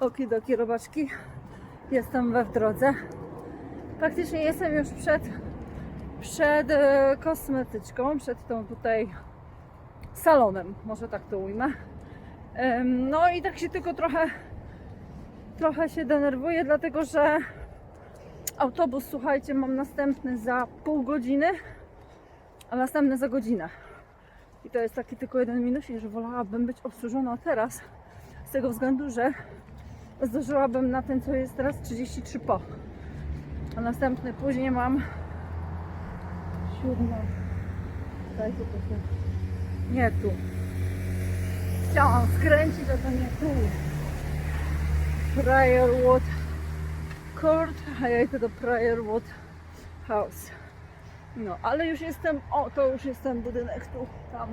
Okidoki robaczki. Jestem we w drodze. Praktycznie jestem już przed, przed e, kosmetyczką, przed tą tutaj salonem, może tak to ujmę. No i tak się tylko trochę, trochę się denerwuję, dlatego że autobus, słuchajcie, mam następny za pół godziny, a następny za godzinę. I to jest taki tylko jeden minusik, że wolałabym być obsłużona teraz, z tego względu, że zdążyłabym na ten, co jest teraz 33 po. A następny później mam siódma. Dajcie to się. Nie tu. Chciałam skręcić, a to nie tu. Briarwood Court, a ja idę do Briarwood House. No, ale już jestem, o, to już jest ten budynek tu, tam,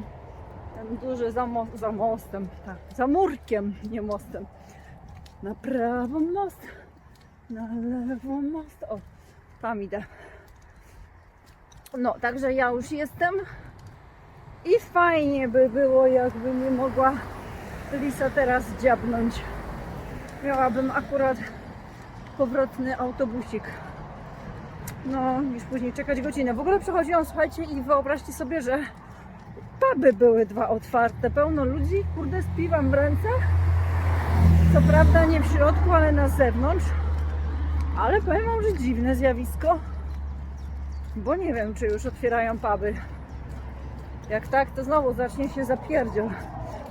ten duży za, mo- za mostem, tak, za murkiem, nie mostem. Na prawo most, na lewo most, o, tam idę. No, także ja już jestem i fajnie by było, jakby nie mogła Lisa teraz dziabnąć. Miałabym akurat powrotny autobusik. No, niż później czekać godzinę. W ogóle przechodziłam, słuchajcie, i wyobraźcie sobie, że puby były dwa otwarte, pełno ludzi, kurde, z piwem w rękach. Co prawda nie w środku, ale na zewnątrz. Ale powiem wam, że dziwne zjawisko, bo nie wiem, czy już otwierają puby. Jak tak, to znowu zacznie się zapierdziel.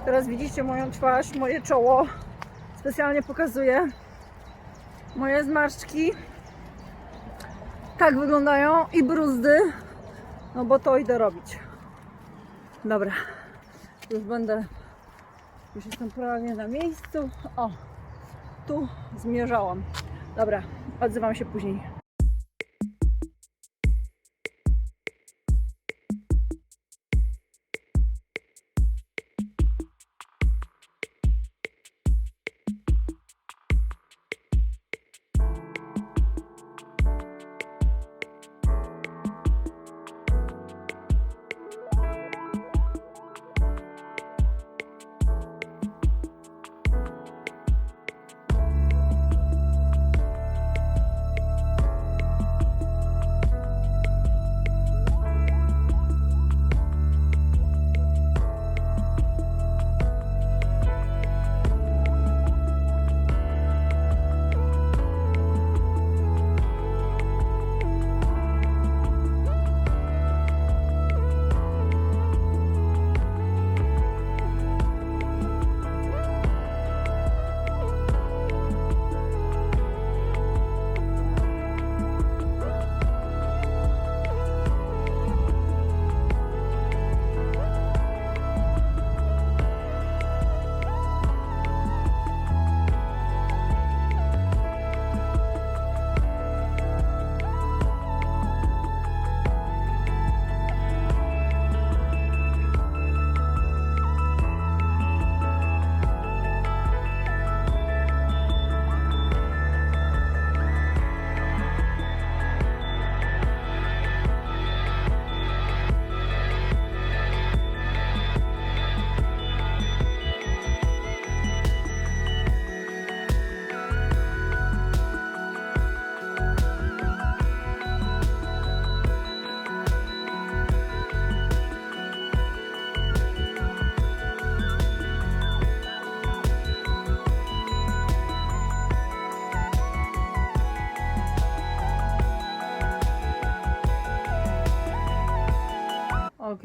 Teraz widzicie moją twarz, moje czoło. Specjalnie pokazuję moje zmarszczki. Tak wyglądają i bruzdy. No bo to idę robić. Dobra. Już będę. Już jestem prawie na miejscu. O, tu zmierzałam. Dobra, odzywam się później.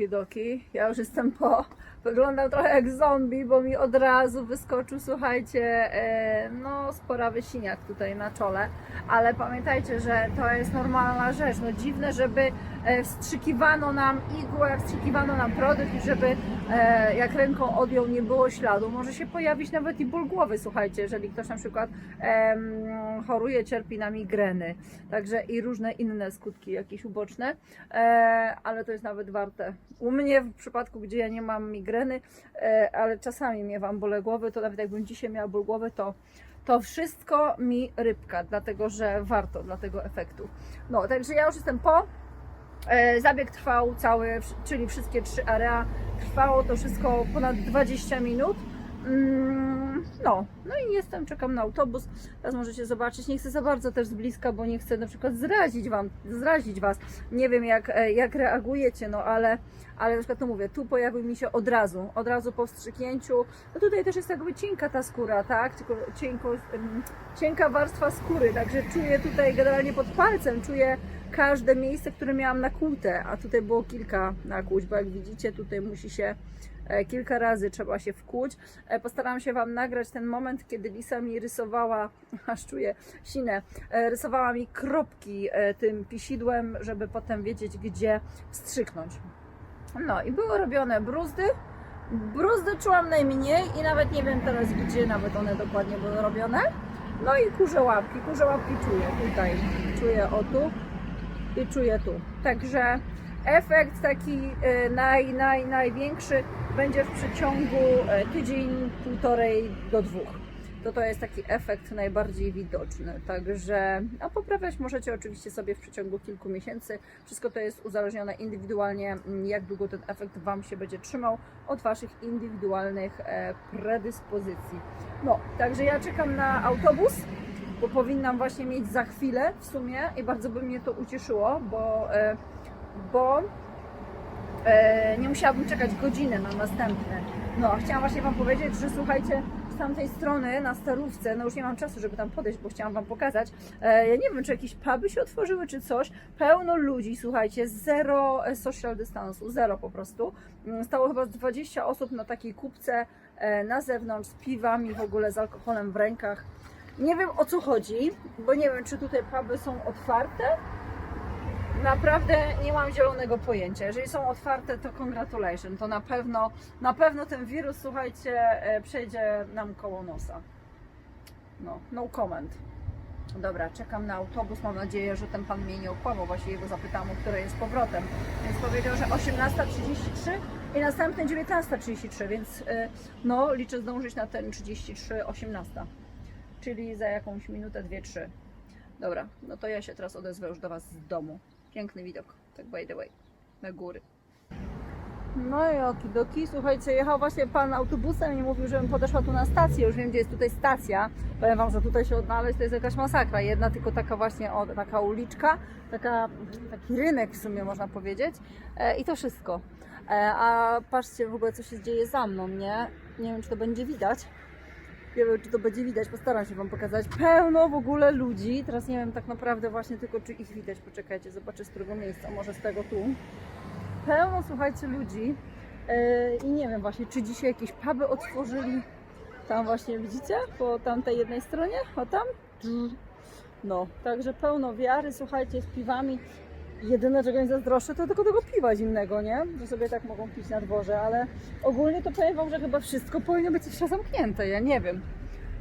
Okidoki, ja już jestem po. Wyglądam trochę jak zombie, bo mi od razu wyskoczył, słuchajcie, e, no sporawy siniak tutaj na czole. Ale pamiętajcie, że to jest normalna rzecz. No dziwne, żeby e, wstrzykiwano nam igłę, wstrzykiwano nam produkt i żeby e, jak ręką odjął nie było śladu. Może się pojawić nawet i ból głowy, słuchajcie, jeżeli ktoś na przykład choruje, cierpi na migreny. Także i różne inne skutki jakieś uboczne, e, ale to jest nawet warte. U mnie w przypadku, gdzie ja nie mam migreny, e, ale czasami miewam bóle głowy, to nawet jakbym dzisiaj miała ból głowy, to to wszystko mi rybka, dlatego że warto dla tego efektu. No, także ja już jestem po. E, Zabieg trwał cały, czyli wszystkie trzy area. Trwało to wszystko ponad 20 minut. No, no i jestem, czekam na autobus. Teraz możecie zobaczyć. Nie chcę za bardzo też z bliska, bo nie chcę na przykład zrazić wam, zrazić was. Nie wiem jak, e, jak reagujecie, no ale, ale na przykład to mówię, tu pojawił mi się od razu, od razu po wstrzyknięciu. No tutaj też jest jakby cienka ta skóra, tak? Tylko cienko, cienka warstwa skóry, także czuję tutaj generalnie pod palcem, czuję każde miejsce, które miałam nakłute, a tutaj było kilka nakłuć, bo jak widzicie, tutaj musi się kilka razy trzeba się wkłuć. E, Postaram się Wam nagrać ten moment, kiedy Lisa mi rysowała, aż czuję sinę, e, rysowała mi kropki e, tym pisidłem, żeby potem wiedzieć, gdzie wstrzyknąć. No i były robione bruzdy. Bruzdy czułam najmniej i nawet nie wiem teraz, gdzie nawet one dokładnie były robione. No i kurze łapki, kurze łapki czuję tutaj, czuję o tu i czuję tu. Także efekt taki e, naj, naj, największy będzie w przeciągu e, tydzień, półtorej do dwóch. To to jest taki efekt najbardziej widoczny. Także a poprawiać możecie oczywiście sobie w przeciągu kilku miesięcy. Wszystko to jest uzależnione indywidualnie, jak długo ten efekt Wam się będzie trzymał od Waszych indywidualnych e, predyspozycji. No, także ja czekam na autobus bo powinnam właśnie mieć za chwilę w sumie i bardzo by mnie to ucieszyło, bo, bo e, nie musiałabym czekać godziny na następny. No, chciałam właśnie Wam powiedzieć, że słuchajcie, z tamtej strony na starówce, no już nie mam czasu, żeby tam podejść, bo chciałam Wam pokazać. E, ja nie wiem, czy jakieś puby się otworzyły, czy coś. Pełno ludzi, słuchajcie, zero e, social dystansu, zero po prostu. Mm, Stało chyba z 20 osób na takiej kupce na zewnątrz z piwami, w ogóle z alkoholem w rękach. Nie wiem o co chodzi, bo nie wiem, czy tutaj puby są otwarte. Naprawdę nie mam zielonego pojęcia. Jeżeli są otwarte, to congratulations. To na pewno, na pewno ten wirus, słuchajcie, e, przejdzie nam koło nosa. No, no comment. Dobra, czekam na autobus. Mam nadzieję, że ten pan mnie nie okłamał. Właśnie jego zapytałam, o której jest powrotem. Więc powiedział, że 18.33 i następny 19.33, więc e, no, liczę zdążyć na ten 33.18 czyli za jakąś minutę, dwie, trzy. Dobra, no to ja się teraz odezwę już do Was z domu. Piękny widok, tak by the way, na góry. No i okidoki, słuchajcie, jechał właśnie pan autobusem i mówił, żebym podeszła tu na stację, już wiem gdzie jest tutaj stacja. Powiem Wam, że tutaj się odnaleźć to jest jakaś masakra. Jedna tylko taka właśnie, o, taka uliczka, taka, taki rynek w sumie można powiedzieć e, i to wszystko. E, a patrzcie w ogóle co się dzieje za mną, nie? Nie wiem czy to będzie widać. Nie wiem, czy to będzie widać, postaram się Wam pokazać. Pełno w ogóle ludzi. Teraz nie wiem tak naprawdę właśnie tylko, czy ich widać. Poczekajcie, zobaczę z którego miejsca, może z tego tu. Pełno, słuchajcie, ludzi. Yy, I nie wiem właśnie, czy dzisiaj jakieś puby otworzyli. Tam właśnie widzicie, po tamtej jednej stronie, o tam. No, także pełno wiary, słuchajcie, z piwami. Jedyne, czego nie zazdroszczę, to tylko tego piwa zimnego, nie? Że sobie tak mogą pić na dworze, ale ogólnie to powiem Wam, że chyba wszystko powinno być jeszcze zamknięte, ja nie wiem.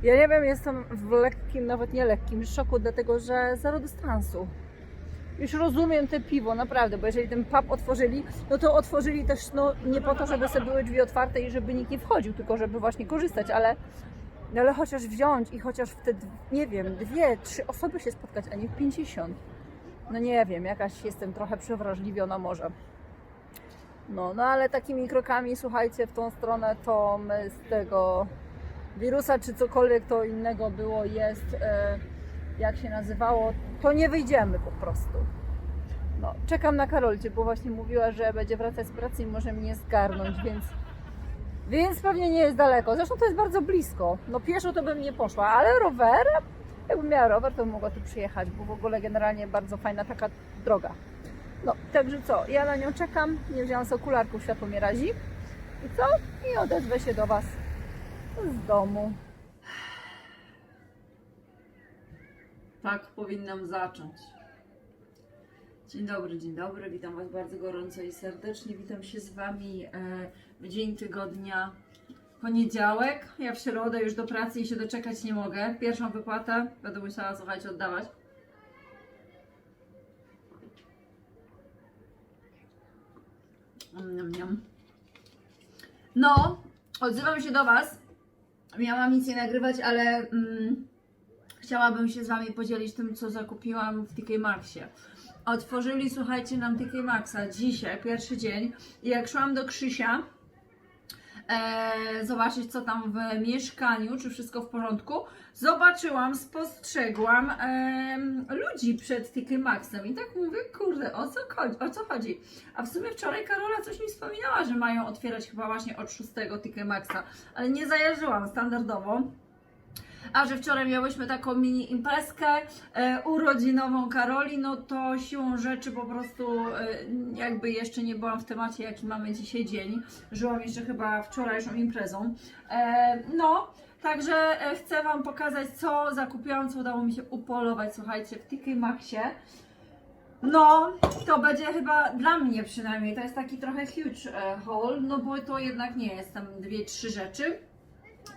Ja nie wiem, jestem w lekkim, nawet nie lekkim szoku, dlatego że zero dystansu. Już rozumiem te piwo, naprawdę, bo jeżeli ten pub otworzyli, no to otworzyli też no, nie po to, żeby sobie były drzwi otwarte i żeby nikt nie wchodził, tylko żeby właśnie korzystać, ale, no ale chociaż wziąć i chociaż w te, nie wiem, dwie, trzy osoby się spotkać, a nie w 50. No nie wiem, jakaś jestem trochę przewrażliwiona może. No, no ale takimi krokami, słuchajcie, w tą stronę to my z tego wirusa, czy cokolwiek to innego było, jest, e, jak się nazywało, to nie wyjdziemy po prostu. No, czekam na Karolcie, bo właśnie mówiła, że będzie wracać z pracy i może mnie zgarnąć, więc, więc pewnie nie jest daleko. Zresztą to jest bardzo blisko. No pieszo to bym nie poszła, ale rowerem, jakbym miała rower, to bym mogła tu przyjechać, bo w ogóle generalnie bardzo fajna taka droga. No, także co, ja na nią czekam, nie wzięłam z okularków, światło mnie razi. I co? I odezwę się do Was z domu. Tak powinnam zacząć. Dzień dobry, dzień dobry. Witam Was bardzo gorąco i serdecznie. Witam się z Wami e, w dzień tygodnia poniedziałek. Ja w środę już do pracy i się doczekać nie mogę. Pierwszą wypłatę będę musiała, słuchajcie, oddawać. No, odzywam się do Was. Miałam nic nie nagrywać, ale mm, chciałabym się z Wami podzielić tym, co zakupiłam w TK Maxie. Otworzyli, słuchajcie, nam TK Maxa dzisiaj, pierwszy dzień. Jak szłam do Krzysia, e, zobaczyć, co tam w mieszkaniu, czy wszystko w porządku, zobaczyłam, spostrzegłam em, ludzi przed TK Maxem i tak mówię, kurde, o co, chodzi, o co chodzi? A w sumie wczoraj Karola coś mi wspominała, że mają otwierać chyba właśnie od 6 TK Maxa, ale nie zajarzyłam standardowo. A że wczoraj miałyśmy taką mini imprezkę e, urodzinową Karoli, no to siłą rzeczy po prostu e, jakby jeszcze nie byłam w temacie, jaki mamy dzisiaj dzień. Żyłam jeszcze chyba wczorajszą imprezą. E, no, także e, chcę Wam pokazać, co zakupiłam, co udało mi się upolować, słuchajcie, w TK Maxie. No, to będzie chyba dla mnie przynajmniej, to jest taki trochę huge e, haul, no bo to jednak nie jest tam dwie, trzy rzeczy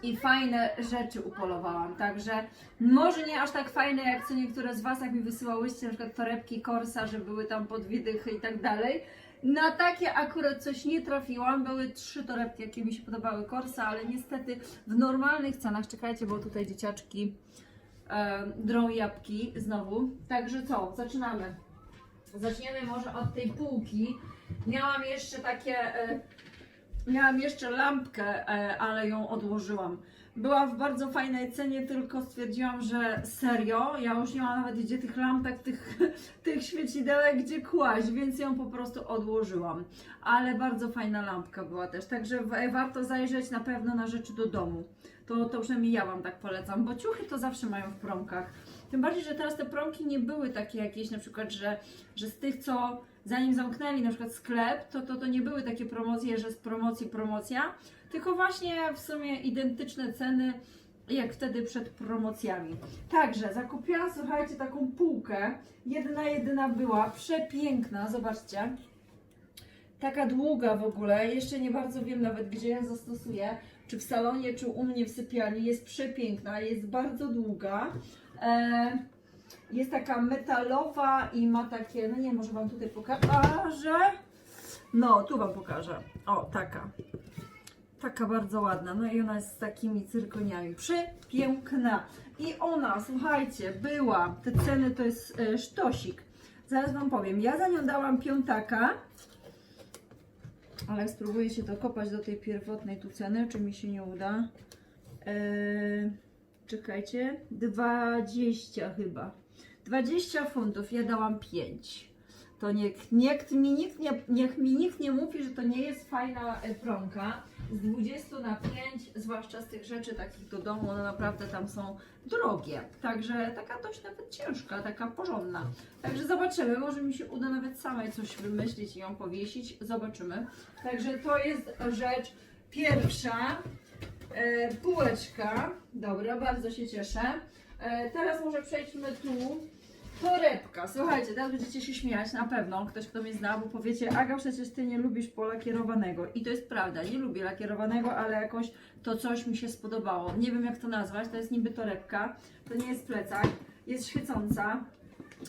i fajne rzeczy upolowałam. Także może nie aż tak fajne jak co niektóre z Was, jak mi wysyłałyście, na przykład torebki Corsa, że były tam po dwie dychy i tak dalej. Na takie akurat coś nie trafiłam. Były trzy torebki, jakie mi się podobały Corsa, ale niestety w normalnych cenach, czekajcie, bo tutaj dzieciaczki e, drą jabłki znowu. Także co, zaczynamy. Zaczniemy może od tej półki. Miałam jeszcze takie e, Miałam jeszcze lampkę, e, ale ją odłożyłam. Była w bardzo fajnej cenie, tylko stwierdziłam, że serio, ja już nie mam nawet gdzie tych lampek, tych, tych świecidełek, gdzie kłaść, więc ją po prostu odłożyłam. Ale bardzo fajna lampka była też, także warto zajrzeć na pewno na rzeczy do domu. To, to przynajmniej ja Wam tak polecam, bo ciuchy to zawsze mają w promkach. Tym bardziej, że teraz te promki nie były takie jakieś, na przykład, że, że z tych, co zanim zamknęli na przykład sklep, to, to, to nie były takie promocje, że z promocji promocja, tylko właśnie w sumie identyczne ceny jak wtedy przed promocjami. Także zakupiłam, słuchajcie, taką półkę. Jedna, jedyna była przepiękna, zobaczcie. Taka długa w ogóle, jeszcze nie bardzo wiem nawet gdzie ją zastosuję, czy w salonie, czy u mnie w sypialni. Jest przepiękna, jest bardzo długa. E, jest taka metalowa i ma takie, no nie, może Wam tutaj pokażę. No, tu Wam pokażę. O, taka. Taka bardzo ładna. No i ona jest z takimi cyrkoniami. Przepiękna. I ona, słuchajcie, była, te ceny to jest e, sztosik. Zaraz Wam powiem. Ja za nią dałam piątaka. Ale spróbuję się dokopać do tej pierwotnej tu ceny, czy mi się nie uda. Eee, czekajcie. 20 chyba. 20 funtów, ja dałam 5. To niech, niech, mi nikt nie, niech mi nikt nie mówi, że to nie jest fajna e, promka. Z 20 na 5, zwłaszcza z tych rzeczy takich do domu, one naprawdę tam są drogie. Także taka dość nawet ciężka, taka porządna. Także zobaczymy, może mi się uda nawet samej coś wymyślić i ją powiesić. Zobaczymy. Także to jest rzecz pierwsza. E, półeczka. Dobra, bardzo się cieszę. E, teraz może przejdźmy tu. Torebka. Słuchajcie, teraz będziecie się śmiać na pewno. Ktoś, kto mnie zna, bo powiecie, Aga, przecież ty nie lubisz polakierowanego. I to jest prawda, nie lubię lakierowanego, ale jakoś to coś mi się spodobało. Nie wiem jak to nazwać, to jest niby torebka. To nie jest plecak, jest świecąca.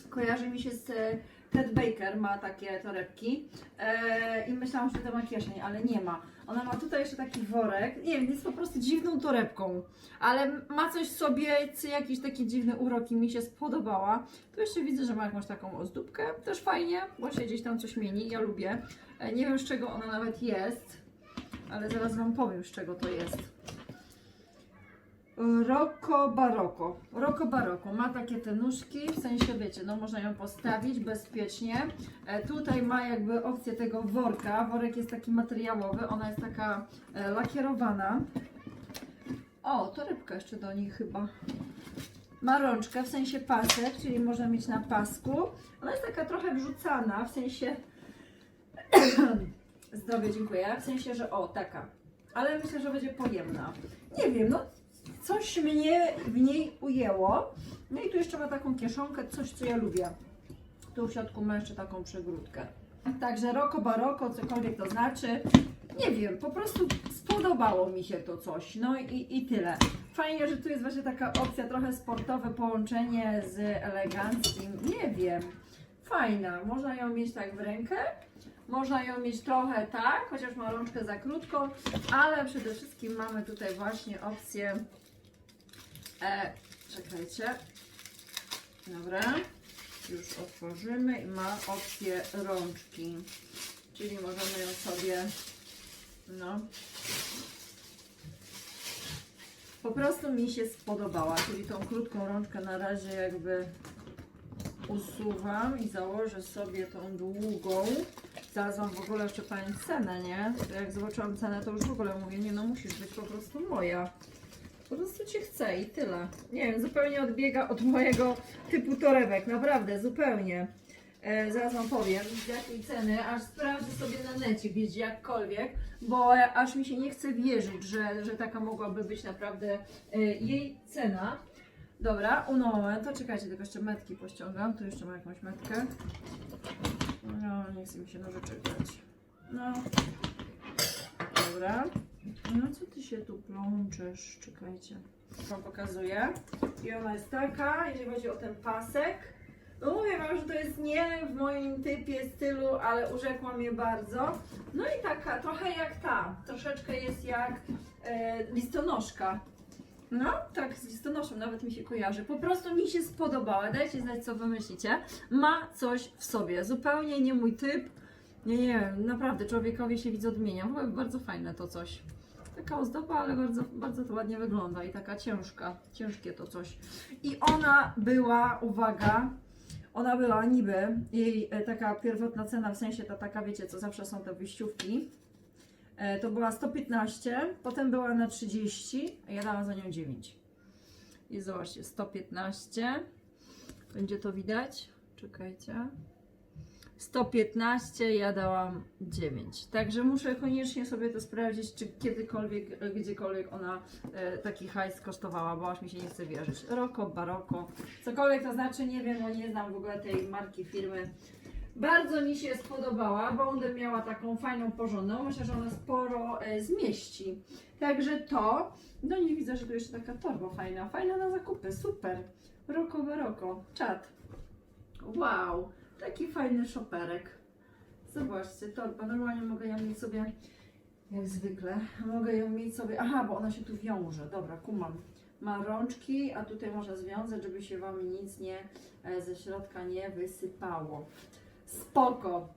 Kojarzy mi się z e, Ted Baker, ma takie torebki. E, I myślałam, że to ma kieszeń, ale nie ma. Ona ma tutaj jeszcze taki worek. Nie wiem, jest po prostu dziwną torebką, ale ma coś w sobie, jakiś taki dziwny urok i mi się spodobała. Tu jeszcze widzę, że ma jakąś taką ozdóbkę, też fajnie, bo się gdzieś tam coś mieni, ja lubię. E, Nie wiem z czego ona nawet jest, ale zaraz Wam powiem z czego to jest. Rocco Barocco. Rocco Barocco ma takie te nóżki, w sensie wiecie, no można ją postawić bezpiecznie. E, tutaj ma jakby opcję tego worka. Worek jest taki materiałowy, ona jest taka e, lakierowana. O, torebka jeszcze do niej chyba. Ma rączkę, w sensie pasek, czyli można mieć na pasku. Ona jest taka trochę wrzucana, w sensie... Zdrowie, dziękuję. W sensie, że o, taka. Ale myślę, że będzie pojemna. Nie wiem, no coś mnie w niej ujęło. No i tu jeszcze ma taką kieszonkę, coś co ja lubię. Tu w środku ma jeszcze taką przegródkę. Także roko baroko, cokolwiek to znaczy. Nie wiem, po prostu spodobało mi się to coś. No i, i tyle. Fajnie, że tu jest właśnie taka opcja trochę sportowe połączenie z eleganckim. Nie wiem. Fajna. Można ją mieć tak w rękę. Można ją mieć trochę tak, chociaż ma rączkę za krótką, ale przede wszystkim mamy tutaj właśnie opcję. E, czekajcie. Dobra. Już otworzymy i ma opcję rączki. Czyli możemy ją sobie no, Po prostu mi się spodobała, czyli tą krótką rączkę na razie jakby usuwam i założę sobie tą długą. Zaraz wam w ogóle jeszcze powiem cenę, nie? Jak zobaczyłam cenę, to już w ogóle mówię, nie no musisz być po prostu moja. Po prostu cię chcę i tyle. Nie wiem, zupełnie odbiega od mojego typu torebek, naprawdę, zupełnie. E, zaraz wam powiem z jakiej ceny, aż sprawdzę sobie na necie gdzieś jakkolwiek, bo aż mi się nie chce wierzyć, że, że taka mogłaby być naprawdę e, jej cena. Dobra, uno moment, to czekajcie, tylko jeszcze metki pościągam, tu jeszcze mam jakąś metkę. No, nie chce mi się nożyczek brać. No, dobra. No co ty się tu plączesz? Czekajcie. Wam pokazuję. I ona jest taka, jeżeli chodzi o ten pasek. No mówię wam, że to jest nie w moim typie, stylu, ale urzekła mnie bardzo. No i taka, trochę jak ta. Troszeczkę jest jak e, listonoszka. No, tak, z listonoszem nawet mi się kojarzy. Po prostu mi się spodobała. Dajcie znać, co wy myślicie. Ma coś w sobie. Zupełnie nie mój typ. Nie, nie naprawdę człowiekowi się widzę odmienia. Bardzo fajne to coś. Taka ozdoba, ale bardzo, bardzo to ładnie wygląda i taka ciężka, ciężkie to coś. I ona była, uwaga, ona była niby, jej e, taka pierwotna cena, w sensie ta taka, wiecie, co zawsze są te wyjściówki, to była 115, potem była na 30, a ja dałam za nią 9. I zobaczcie, 115, będzie to widać, czekajcie. 115, ja dałam 9. Także muszę koniecznie sobie to sprawdzić, czy kiedykolwiek, e, gdziekolwiek ona e, taki hajs kosztowała, bo aż mi się nie chce wierzyć. Roko, baroko, cokolwiek to znaczy, nie wiem, bo nie znam w ogóle tej marki, firmy. Bardzo mi się spodobała, bo ona miała taką fajną porządną. Myślę, że ona sporo e, zmieści. Także to, no nie widzę, że jeszcze taka torba fajna, fajna na zakupy, super. Roko, baroko, czat. Wow, taki fajny szoperek. Zobaczcie, torba. Normalnie mogę ją mieć sobie, jak zwykle, mogę ją mieć sobie, aha, bo ona się tu wiąże. Dobra, kumam. Ma rączki, a tutaj można związać, żeby się Wam nic nie e, ze środka nie wysypało. Spoko.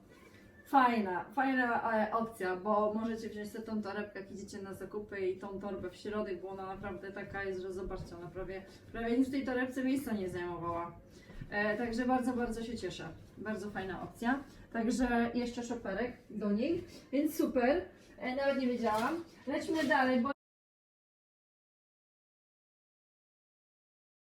Fajna, fajna e, opcja, bo możecie wziąć sobie tą torebkę, jak idziecie na zakupy i tą torbę w środek, bo ona naprawdę taka jest, że zobaczcie, ona prawie, prawie nic w tej torebce miejsca nie zajmowała. E, także bardzo, bardzo się cieszę. Bardzo fajna opcja. Także jeszcze szoperek do niej, więc super. E, nawet nie wiedziałam. Lećmy dalej, bo